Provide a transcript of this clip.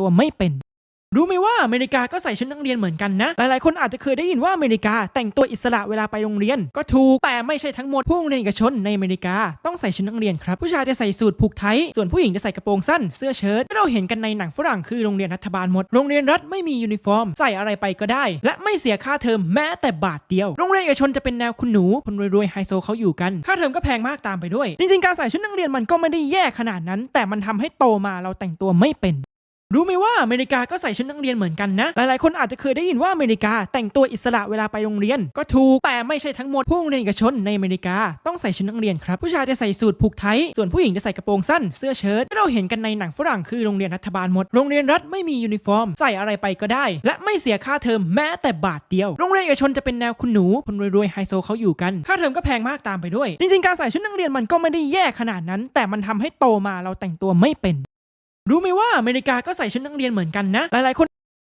ตัวไม่เป็นรู้ไหมว่าอเมริกาก็ใส่ชุดนักเรียนเหมือนกันนะ หลายๆ คนอาจจะเคยได้ยินว่าอเมริกาแต่งตัวอิสระเวลาไปโรงเรียน ก็ถูก แต่ไม่ใช่ทั้งหมดผู้โรงเรียนเอกชนในอเมริกาต้องใส่ชุดนักเรียนครับ ผู้ชายจะใส่สูทผูกไท ส่วนผู้หญิงจะใส่กระโปรงสั้น เสื้อเชิ้ตที่เราเห็นกันในหนังฝรั่งคือโรงเรียนรัฐบาลหมด โรงเรียนรัฐไม่มียูนิฟอร์ม ใส่อะไรไปก็ได้ และไม่เสียค่าเทอมแม้แต่บาทเดียว โรงเรียนเอกชนจะเป็นแนวคุณหนูคนรวยๆไฮโซเขาอยู่กัน ค่าเทอมก็แพงมากตามไปด้วย จริง ๆ การใส่ชุดนักเรียนมันก็ไม่ได้แย่ขนาดนั้น แต่มันทำให้โตมาเราแต่งตัวไม่เป็น รู้ไหมว่าอเมริกาก็ใส่ชุดนักเรียนเหมือนกันนะ หลายๆ คนอาจจะเคยได้ยินว่าอเมริกาแต่งตัวอิสระเวลาไปโรงเรียน ก็ถูก แต่ไม่ใช่ทั้งหมดผู้โรงเรียนเอกชนในอเมริกาต้องใส่ชุดนักเรียนครับ ผู้ชายจะใส่สูทผูกไท ส่วนผู้หญิงจะใส่กระโปรงสั้น เสื้อเชิ้ตที่เราเห็นกันในหนังฝรั่งคือโรงเรียนรัฐบาลหมด โรงเรียนรัฐไม่มียูนิฟอร์ม ใส่อะไรไปก็ได้ และไม่เสียค่าเทอมแม้แต่บาทเดียว โรงเรียนเอกชนจะเป็นแนวคุณหนู คนรวยๆไฮโซเขาอยู่กัน ค่าเทอมก็แพงมากตามไปด้วย จริงๆ การใส่ชุดนักเรียนมันก็ไม่ได้แย่ขนาดนั้น แต่มันทำให้โตมาเราแต่งตัวไม่เป็น รู้ไหมว่าอเมริกาก็ใส่ชุดนักเรียนเหมือนกันนะ หลายๆคน